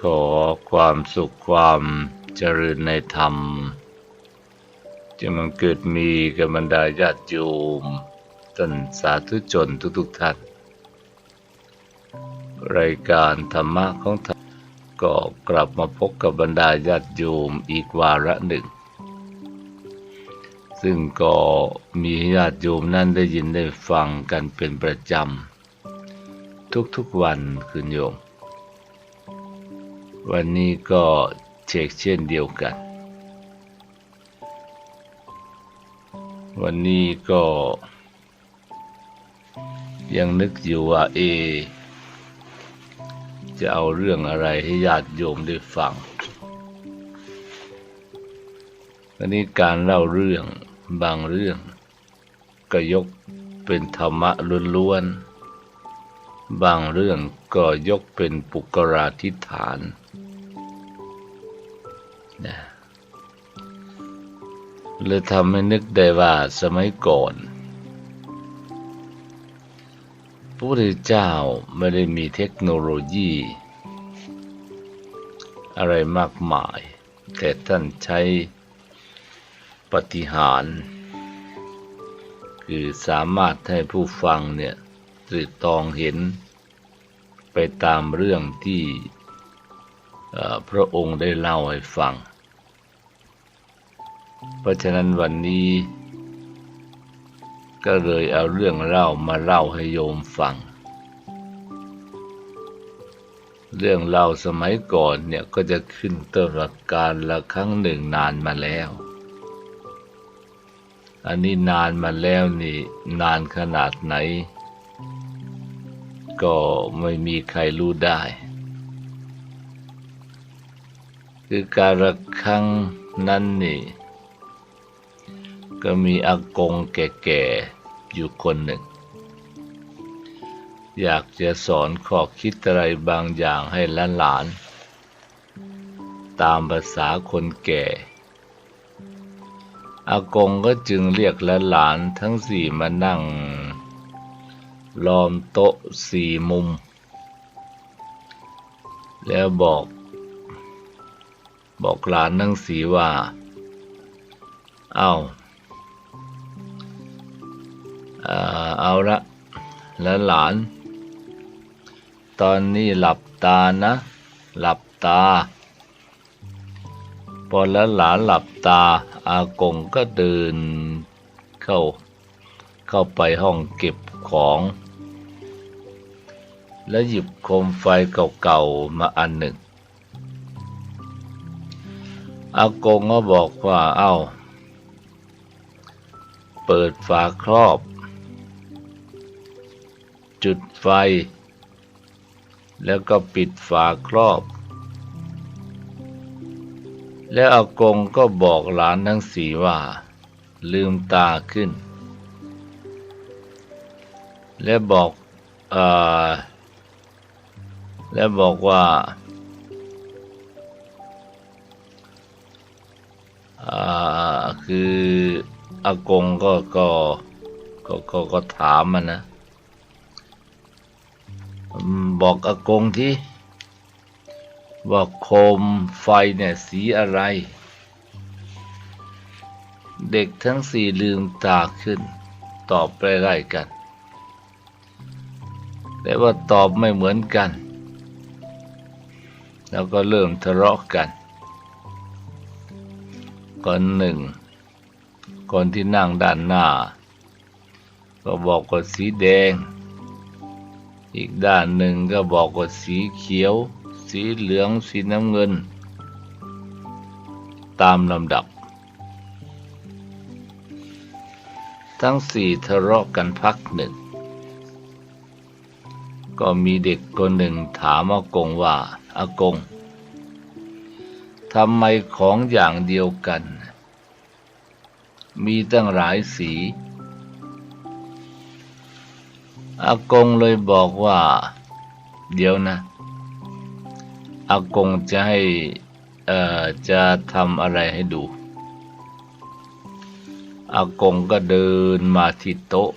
ขอความสุขความเจริญในธรรม จะมันเกิดมีกับบรรดาญาติโยมท่านสาธุชนทุกๆท่าน รายการธรรมะของท่านก็กลับมาพบกับบรรดาญาติโยมอีกวาระหนึ่ง ซึ่งก็มีญาติโยมนั่นได้ยินได้ฟังกันเป็นประจำ ทุกๆวันคืนโยม วันนี้ก็เช็คเช่นเดียวกัน วันนี้ก็ยังนึกอยู่ว่าเอ จะเอาเรื่องอะไรให้ญาติโยมได้ฟังวันนี้การเล่าเรื่องบางเรื่อง ก็ยกเป็นธรรมะล้วนๆ บางเรื่องก็ยกเป็นปุกราธิฐาน นะเลยทำให้นึกได้ว่าสมัยก่อน พระพุทธเจ้าไม่ได้มีเทคโนโลยี อะไรมากมาย แต่ท่านใช้ปฏิหาร คือสามารถให้ผู้ฟังเนี่ยตรึกตองเห็น ไปตามเรื่องที่พระองค์ได้เล่าให้ฟัง เพราะฉะนั้นวันนี้ ก็เลยเอาเรื่องเล่ามาเล่าให้โยมฟัง เรื่องเล่าสมัยก่อนเนี่ยก็จะขึ้นต้นหลักการละครั้งหนึ่งนานมาแล้ว อันนี้นานมาแล้วนี่นานขนาดไหน ก็ไม่มีใครรู้ได้คือการละครั้งนั้นนี่ ก็มีอากงแก่ๆอยู่คนหนึ่ง อยากจะสอนข้อคิดอะไรบางอย่างให้หลานๆตามภาษาคนแก่ อากงก็จึงเรียกหลานๆทั้งสี่มานั่ง ล้อมโต๊ะสี่มุม แล้วบอก บอกหลานทั้งสี่ว่า เอา เอาละแล้วหลาน ตอนนี้หลับตานะ หลับตา พอแล้วหลานหลับตา อากงก็เดินเข้า เข้าไปห้องเก็บของ แล้วหยิบโคมไฟเก่าๆมาอันหนึ่ง อากงก็บอกว่าเอา้า เปิดฝาครอบ ไฟ แล้วก็ปิดฝาครอบ แล้วอากงก็บอกหลานทั้งสี่ว่า ลืมตาขึ้น และบอกอและบอกว่าคืออากงก็ก็ก็ก็ก็ถามมันนะ บอกอากงที่ว่าโคมไฟเนี่ยสีอะไร เด็กทั้งสี่ลืมตาขึ้น ตอบไปไล่กัน แต่ว่าตอบไม่เหมือนกัน แล้วก็เริ่มทะเลาะกัน คนหนึ่ง คนที่นั่งด้านหน้า ก็บอกว่าสีแดง อีกด้านหนึ่งก็บอกว่าสีเขียว สีเหลือง สีน้ำเงิน ตามลำดับ ทั้งสี่ทะเลาะกันพักหนึ่ง ก็มีเด็กคนหนึ่งถามอากงว่าอากงทำไมของอย่างเดียวกัน มีตั้งหลายสี อากงเลยบอกว่า เดี๋ยวนะ อากงจะให้เอ่อจะทำอะไรให้ดู อากงก็เดินมาที่โต๊ะ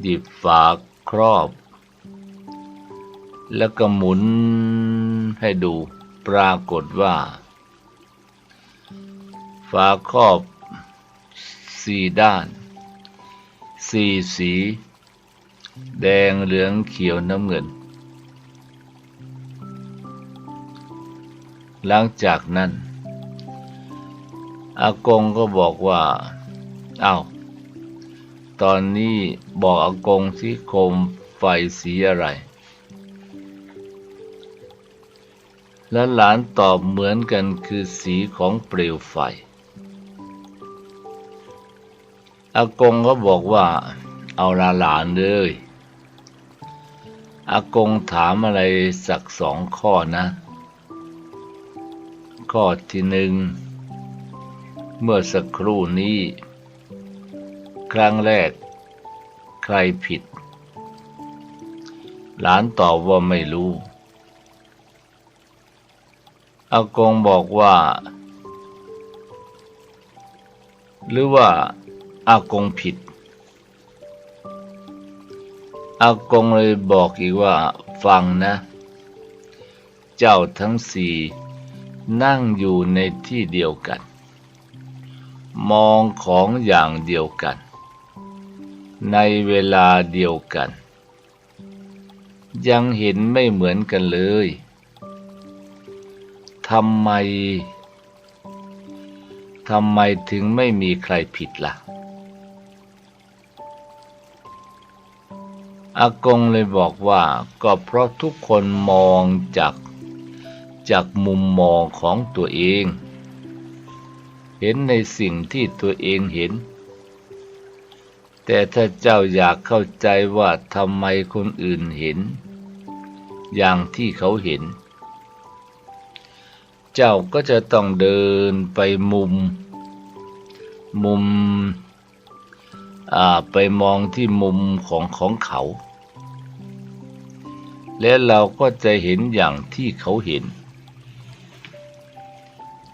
หยิบฝาครอบ แล้วก็หมุนให้ดูปรากฏว่า ฝาครอบสี่ด้านสี่สี แดงเหลืองเขียวน้ำเงิน หลังจากนั้น อากงก็บอกว่า เอา้า ตอนนี้บอกอากงสิโคมไฟสีอะไร และหลานตอบเหมือนกันคือสีของเปลวไฟอากงก็บอกว่า เอาลาหลานเลย อากงถามอะไรสักสองข้อนะ ข้อที่หนึ่ง เมื่อสักครู่นี้ ครั้งแรก ใครผิด หลานตอบว่าไม่รู้ อากงบอกว่า หรือว่าอากงผิด อากงเลยบอกอีกว่าฟังนะ เจ้าทั้งสี่นั่งอยู่ในที่เดียวกัน มองของอย่างเดียวกัน ในเวลาเดียวกัน ยังเห็นไม่เหมือนกันเลยทำไมทำไมถึงไม่มีใครผิดละ่ะ อากงเลยบอกว่าก็เพราะทุกคนมองจากจากมุมมองของตัวเอง เห็นในสิ่งที่ตัวเองเห็น แต่ถ้าเจ้าอยากเข้าใจว่าทำไมคนอื่นเห็น อย่างที่เขาเห็น เจ้าก็จะต้องเดินไปมุม มุมไปมองที่มุมของของเขา และเราก็จะเห็นอย่างที่เขาเห็น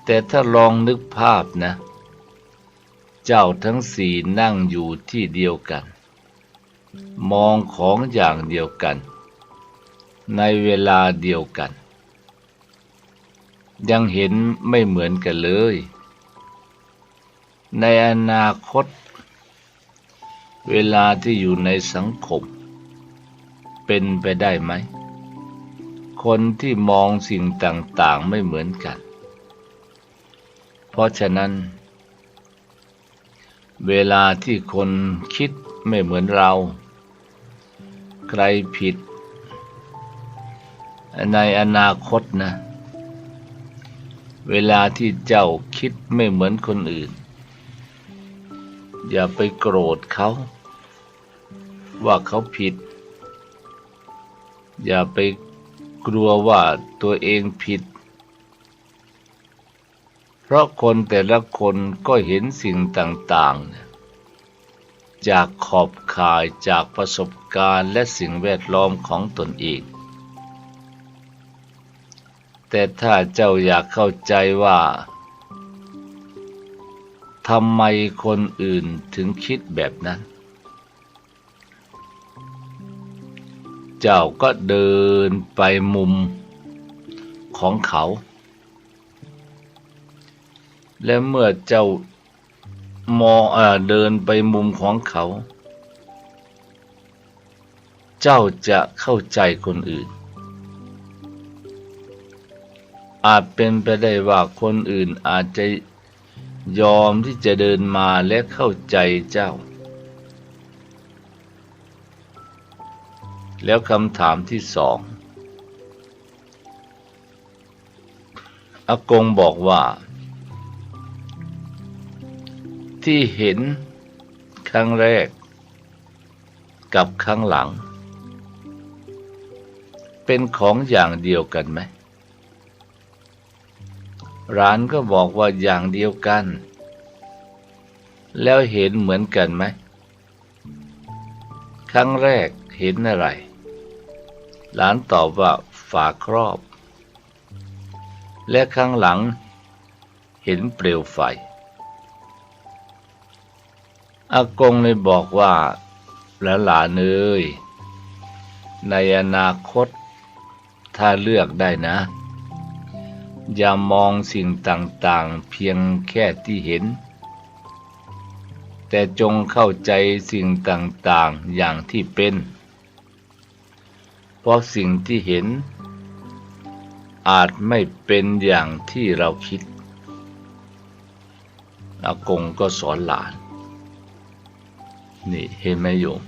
แต่ถ้าลองนึกภาพนะ เจ้าทั้งสี่นั่งอยู่ที่เดียวกัน มองของอย่างเดียวกัน ในเวลาเดียวกัน ยังเห็นไม่เหมือนกันเลย ในอนาคต เวลาที่อยู่ในสังคม เป็นไปได้ไหม คนที่มองสิ่งต่าง ๆ ไม่เหมือนกัน เพราะฉะนั้น เวลาที่คนคิดไม่เหมือนเรา ใครผิด ในอนาคตนะ เวลาที่เจ้าคิดไม่เหมือนคนอื่น อย่าไปโกรธเขา ว่าเขาผิด อย่าไปกลัวว่าตัวเองผิด เพราะคนแต่ละคนก็เห็นสิ่งต่างๆ จากขอบข่ายจากประสบการณ์และสิ่งแวดล้อมของตนเองแต่ถ้าเจ้าอยากเข้าใจว่าทำไมคนอื่นถึงคิดแบบนั้น เจ้าก็เดินไปมุมของเขา และเมื่อเจ้ามองอเดินไปมุมของเขา เจ้าจะเข้าใจคนอื่น อาจเป็นไปได้ว่าคนอื่นอาจจะยอมที่จะเดินมาและเข้าใจเจ้า แล้วคำถามที่สองอากงบอกว่า ที่เห็นครั้งแรก กับครั้งหลัง เป็นของอย่างเดียวกันไหมร้านก็บอกว่าอย่างเดียวกัน แล้วเห็นเหมือนกันไหม ครั้งแรกเห็นอะไร หลานตอบว่าฝาครอบ และข้างหลังเห็นเปลวไฟ อากงเลยบอกว่าและหลานเอ้ยในอนาคต ถ้าเลือกได้นะ อย่ามองสิ่งต่างๆเพียงแค่ที่เห็น แต่จงเข้าใจสิ่งต่างๆอย่างที่เป็น เพราะสิ่งที่เห็น อาจไม่เป็นอย่างที่เราคิดอากงก็สอนหลาน นี่เห็นไหมโยม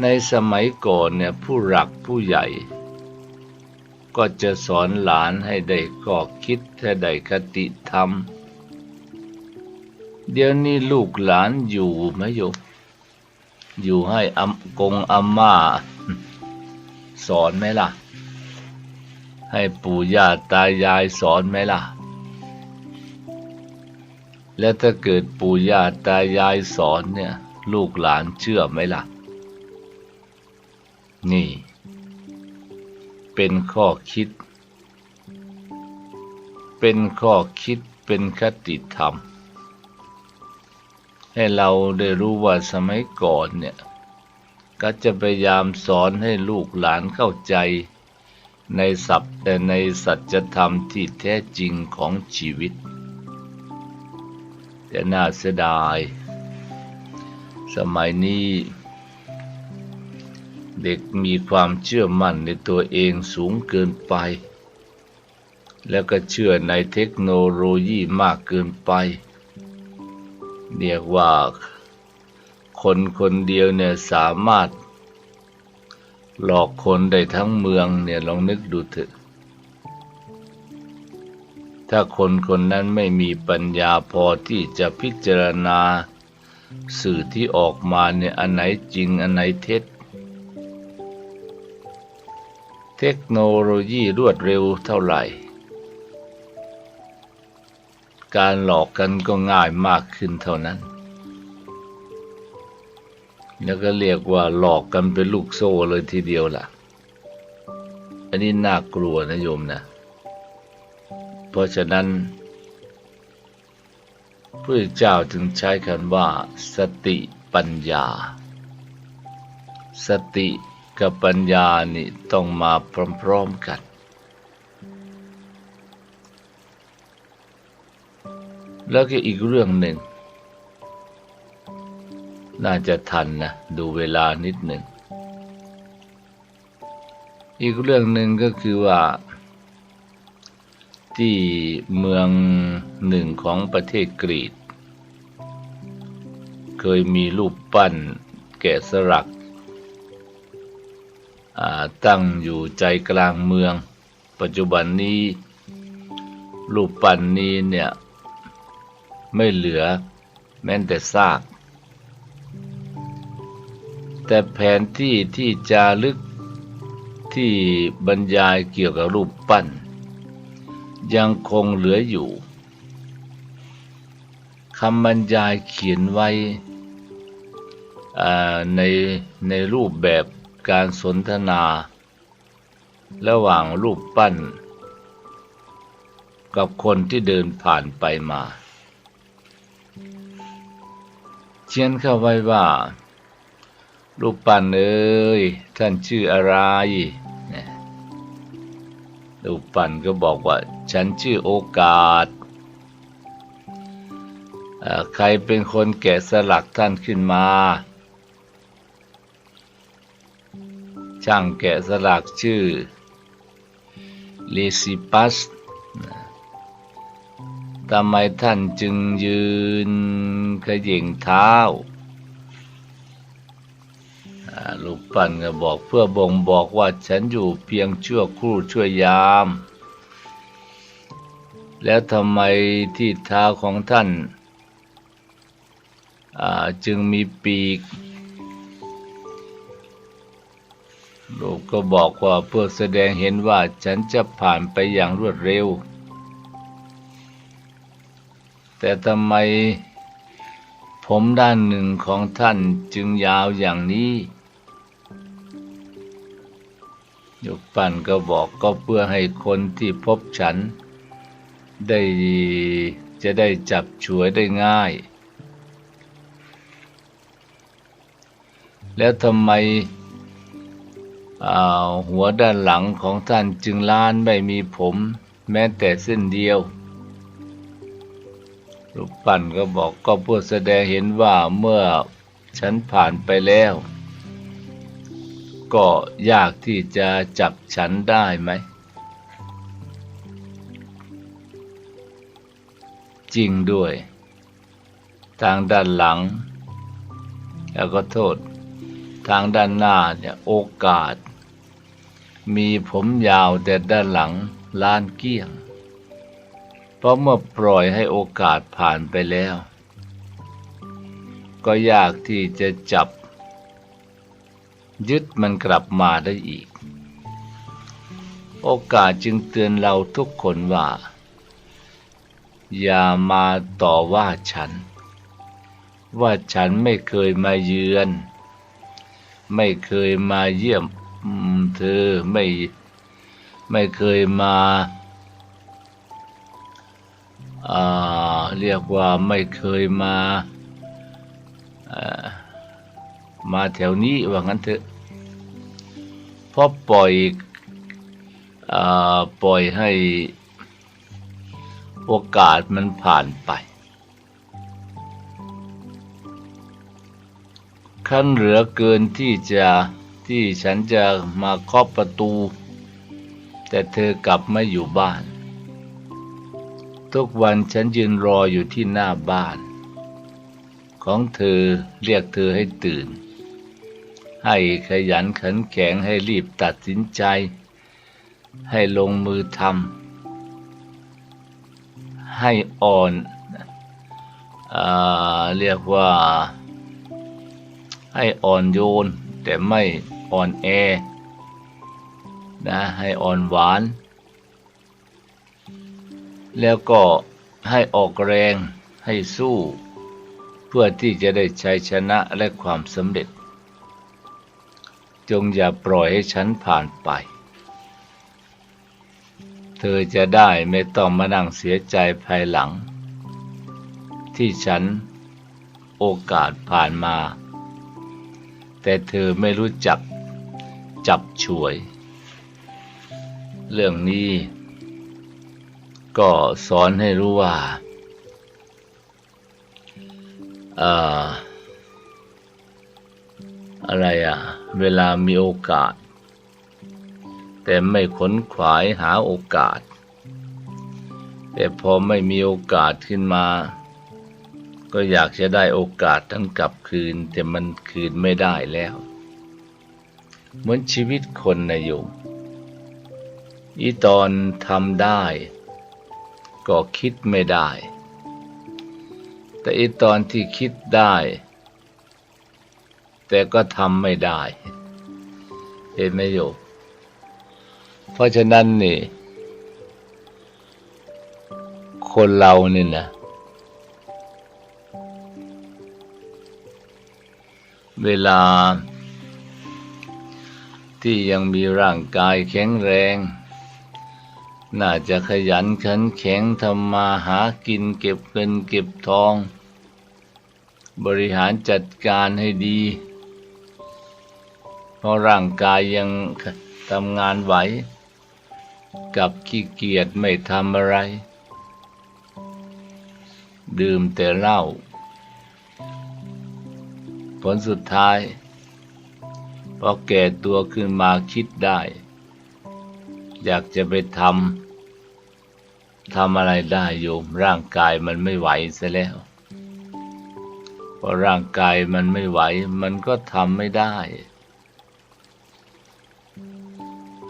ในสมัยก่อนเนี่ยผู้หลักผู้ใหญ่ ก็จะสอนหลานให้ได้ก็คิดให้ได้คติธรรม เดี๋ยวนี้ลูกหลานอยู่ไหมโยม อยู่ให้อากงอาม่า สอนไหมล่ะ ให้ปู่ย่าตายายสอนไหมล่ะ และถ้าเกิดปู่ย่าตายายสอนเนี่ย ลูกหลานเชื่อไหมล่ะ นี่ เป็นข้อคิด เป็นข้อคิดเป็นคติธรรม ให้เราได้รู้ว่าสมัยก่อนเนี่ย ก็จะพยายามสอนให้ลูกหลานเข้าใจ ในศัพท์แต่ในสัจธรรมที่แท้จริงของชีวิต แต่น่าเสียดาย สมัยนี้ เด็กมีความเชื่อมั่นในตัวเองสูงเกินไป แล้วก็เชื่อในเทคโนโลยีมากเกินไป เรียกว่า คนคนเดียวเนี่ยสามารถ หลอกคนได้ทั้งเมืองเนี่ยลองนึกดูเถอะ ถ้าคนคนนั้นไม่มีปัญญาพอที่จะพิจารณาสื่อที่ออกมาเนี่ยอันไหนจริงอันไหนเท็จ เทคโนโลยีรวดเร็วเท่าไหร่ การหลอกกันก็ง่ายมากขึ้นเท่านั้น แล้วก็เรียกว่าหลอกกันเป็นลูกโซ่เลยทีเดียวล่ะ อันนี้น่ากลัวนะโยมนะ เพราะฉะนั้นพระเจ้าจึงใช้คำว่า สติปัญญา สติกับปัญญานี่ต้องมาพร้อมๆกัน แล้วก็อีกเรื่องหนึ่ง น่าจะทันนะ ดูเวลานิดหนึ่ง อีกเรื่องหนึ่งก็คือว่า ที่เมืองหนึ่งของประเทศกรีกเคยมีรูปปั้นแกะสลักตั้งอยู่ใจกลางเมือง ปัจจุบันนี้ รูปปั้นนี้เนี่ย ไม่เหลือแม้แต่ซาก แต่แผนที่ที่จารึกที่บรรยายเกี่ยวกับรูปปั้น ยังคงเหลืออยู่คำบรรยายเขียนไว้ในในรูปแบบการสนทนา ระหว่างรูปปั้น กับคนที่เดินผ่านไปมา เชียนเข้าไว้ว่า รูปปั้นเอ้ยท่านชื่ออะไรรูปปั้นก็บอกว่า ฉันชื่อโอกาส ใครเป็นคนแกะสลักท่านขึ้นมา ช่างแกะสลักชื่อลิซิปัสทำไมท่านจึงยืนขย่งเท้า ลูกปั้นก็บอกเพื่อบ่งบอกว่าฉันอยู่เพียงชั่วครู่ชั่วยาม แล้วทำไมที่เท้าของท่านจึงมีปีกลูกก็บอกว่าเพื่อแสดงเห็นว่าฉันจะผ่านไปอย่างรวดเร็ว แต่ทำไมผมด้านหนึ่งของท่านจึงยาวอย่างนี้ ยกปั่นก็บอกก็เพื่อให้คนที่พบฉัน ได้จะได้จับฉวยได้ง่าย แล้วทำไมหัวด้านหลังของท่านจึงล้านไม่มีผม แม้แต่เส้นเดียวรูปปั้นก็บอกก็เพื่อแสดงเห็นว่าเมื่อฉันผ่านไปแล้ว ก็ยากที่จะจับฉันได้ไหม จริงด้วย ทางด้านหลัง แล้วก็โทษ ทางด้านหน้าเนี่ยโอกาส มีผมยาวแต่ด้านหลังล้านเกี้ยง เพราะเมื่อปล่อยให้โอกาสผ่านไปแล้ว ก็ยากที่จะจับ ยึดมันกลับมาได้อีก โอกาสจึงเตือนเราทุกคนว่า อย่ามาต่อว่าฉัน ว่าฉันไม่เคยมาเยือน ไม่เคยมาเยี่ยมเธอไม่ไม่เคยมาเรียกว่าไม่เคยมา มาแถวนี้ว่างั้นเถอะเพราะปล่อยอปล่อยให้โอกาสมันผ่านไปขั้นเหลือเกินที่จะที่ฉันจะมาเคาะประตู แต่เธอกลับไม่อยู่บ้าน ทุกวันฉันยืนรออยู่ที่หน้าบ้าน ของเธอเรียกเธอให้ตื่น ให้ขยันขันแข็งให้รีบตัดสินใจ ให้ลงมือทำให้อ่อนอเรียกว่าให้อ่อนโยน แต่ไม่อ่อนแอนะให้อ่อนหวาน แล้วก็ให้ออกแรงให้สู้ เพื่อที่จะได้ชัยชนะและความสำเร็จ จงอย่าปล่อยให้ฉันผ่านไป เธอจะได้ไม่ต้องมานั่งเสียใจภายหลัง ที่ฉันโอกาสผ่านมา แต่เธอไม่รู้จักจับช่วย เรื่องนี้ ก็สอนให้รู้ว่าอ อะไรอะ เวลามีโอกาส แต่ไม่ขนขวายหาโอกาส แต่พอไม่มีโอกาสขึ้นมา ก็อยากจะได้โอกาสทั้งกลับคืน แต่มันคืนไม่ได้แล้ว เหมือนชีวิตคนนะโยมอีตอนทำได้ ก็คิดไม่ได้ แต่อีตอนที่คิดได้ แต่ก็ทำไม่ได้ เห็นไหมโยมเพราะฉะนั้นนี่ คนเรานี่นะ เวลา ที่ยังมีร่างกายแข็งแรง น่าจะขยันขันแข็งทำมาหากินเก็บเงินเก็บทอง บริหารจัดการให้ดี ราะร่างกายยังทำงานไหว กับขี้เกียจไม่ทำอะไร ดื่มแต่เหล้าผลสุดท้ายพอแก่ตัวขึ้นมาคิดได้ อยากจะไปทำทำอะไรได้โยม ร่างกายมันไม่ไหวซะแล้วพอร่างกายมันไม่ไหว มันก็ทำไม่ได้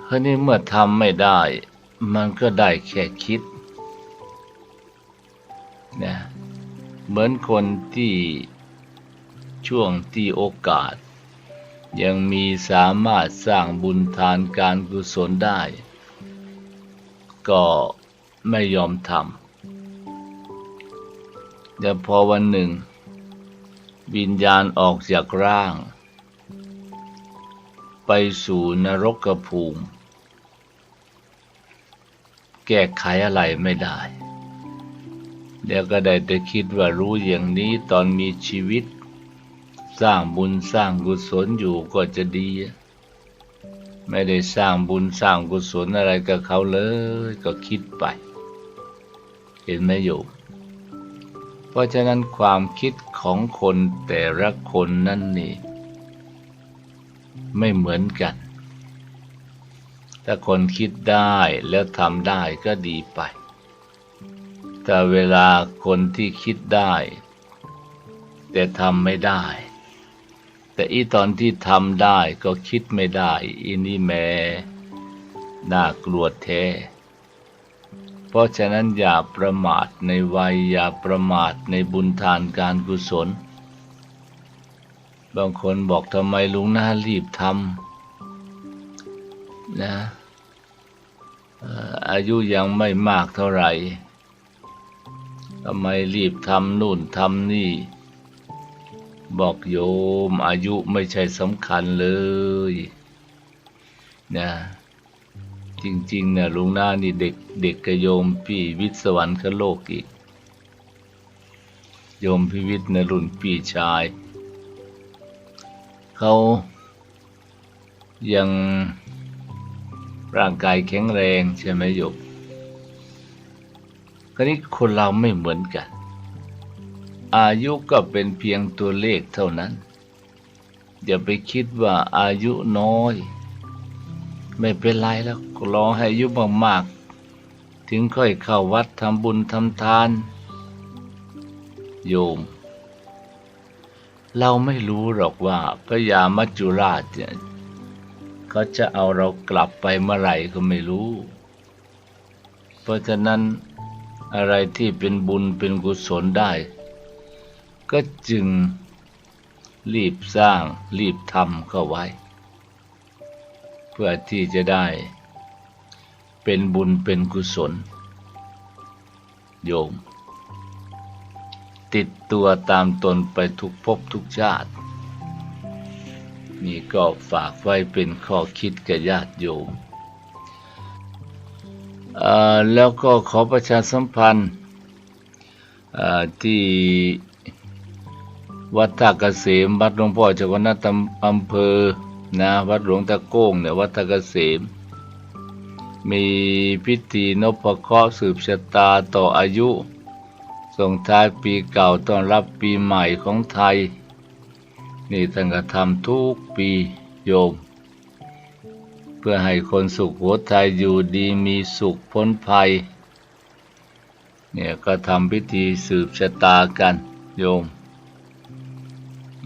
คราวนี้เมื่อทำไม่ได้ มันก็ได้แค่คิดนะเหมือนคนที่ช่วงที่โอกาส ยังมีสามารถสร้างบุญทานการกุศลได้ ก็ไม่ยอมทำแต่พอวันหนึ่ง วิญญาณออกจากร่าง ไปสู่นรกภูมิ แก้ไขอะไรไม่ได้ เดี๋ยวก็ได้แต่คิดว่ารู้อย่างนี้ตอนมีชีวิต สร้างบุญสร้างกุศลอยู่ก็จะดี ไม่ได้สร้างบุญสร้างกุศลอะไรกับเขาเลยก็คิดไป เห็นไหมโยมเพราะฉะนั้นความคิดของคนแต่ละคนนั่นนี่ไม่เหมือนกัน ถ้าคนคิดได้แล้วทำได้ก็ดีไป แต่เวลาคนที่คิดได้ แต่ทำไม่ได้ แต่อีตอนที่ทำได้ก็คิดไม่ได้ อีนี่แม่น่ากลัวแท้เพราะฉะนั้นอย่าประมาทในวัยอย่าประมาทในบุญทานการกุศล บางคนบอกทำไมลุงน่ารีบทำ นะอายุยังไม่มากเท่าไหร่ทำไมรีบทำนู่นทำนี่ บอกโยมอายุไม่ใช่สำคัญเลยนะจริงๆเนี่ยลุงหน้านี่เด็กเด็กกับโยมพี่วิทย์สวรรคโลกอีก โยมพิวิทย์นรุ่นพี่ชาย เขายัง ร่างกายแข็งแรงใช่ไหมโยมคราวนี้คนเราไม่เหมือนกัน อายุก็เป็นเพียงตัวเลขเท่านั้น อย่าไปคิดว่าอายุน้อย ไม่เป็นไรแล้วรอให้อายุมากๆ ถึงค่อยเข้าวัดทำบุญทำทาน โยม เราไม่รู้หรอกว่าพระยามัจจุราช เขาจะเอาเรากลับไปเมื่อไหร่ก็ไม่รู้ เพราะฉะนั้นอะไรที่เป็นบุญเป็นกุศลได้ ก็จึงรีบสร้างรีบทำเข้าไว้ เพื่อที่จะได้เป็นบุญเป็นกุศล โยม ติดตัวตามตนไปทุกภพทุกชาติ นี่ก็ฝากไว้เป็นข้อคิดแก่ญาติโยมแล้วก็ขอประชาสัมพันธ์ที่วัดท่าเกษมวัดหลวงพ่อเจ้าคณะตอำเภอนะวัดหลวงตะโก้งเนี่ยวัดท่าเกษม มีพิธีนพเคราะห์สืบชะตาต่ออายุ ส่งท้ายปีเก่าต้อนรับปีใหม่ของไทย นี่ท่านก็ทำทุกปีโยม เพื่อให้คนสุขหัวไทยอยู่ดีมีสุขพ้นภัย เนี่ยก็ทำพิธีสืบชะตากันโยม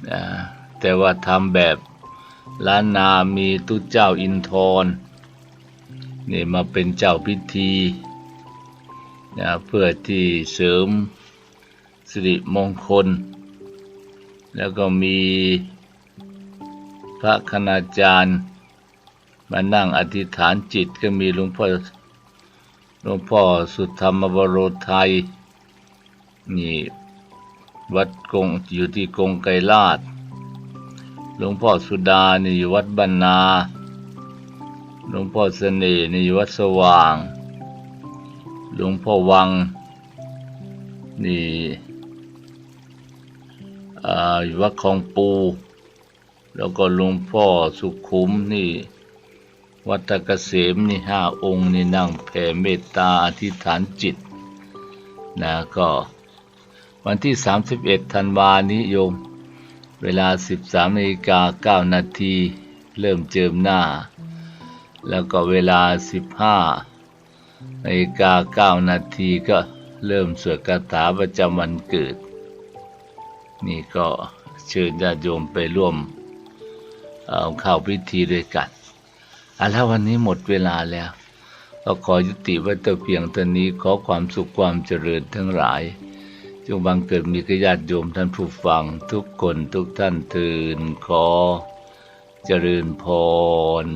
นะแต่ว่าทำแบบล้านนามีตุเจ้าอินทร์นี่มาเป็นเจ้าพิธีนะเพื่อที่เสริมสิริมงคล แล้วก็มีพระคณาจารย์ มานั่งอธิษฐานจิตก็มีหลวงพ่อหลวงพ่อสุธรรมบโรไทย นี่วัดกงอยู่ที่กงไกรลาดหลวงพ่อสุดานี่อยู่วัดบรรนาหลวงพ่อเสน่ห์นี่อยู่วัดสว่าง หลวงพ่อวัง นี่ อยู่วัดคลองปู แล้วก็หลวงพ่อสุขุมนี่ วัดตะเกษมนี่ห้าองค์นี่นั่งแผ่เมตตาอธิษฐานจิตนะก็วันที่ 31 ธันวานี้โยม เวลา 13นาฬิกา9นาที เริ่มเจิมหน้า แล้วก็เวลา 15นาฬิกา9นาทีก็เริ่มสวดคาถาประจำวันเกิด นี่ก็เชิญญาติโยมไปร่วมเอาเข้าพิธีด้วยกันอะแล้ววันนี้หมดเวลาแล้ว ก็ขอยุติไว้แต่เพียงเท่านี้ขอความสุขความเจริญทั้งหลาย จงบังเกิดมีกญาติโยมท่านผู้ฟังทุกคนทุกท่านทืนขอเจริญพร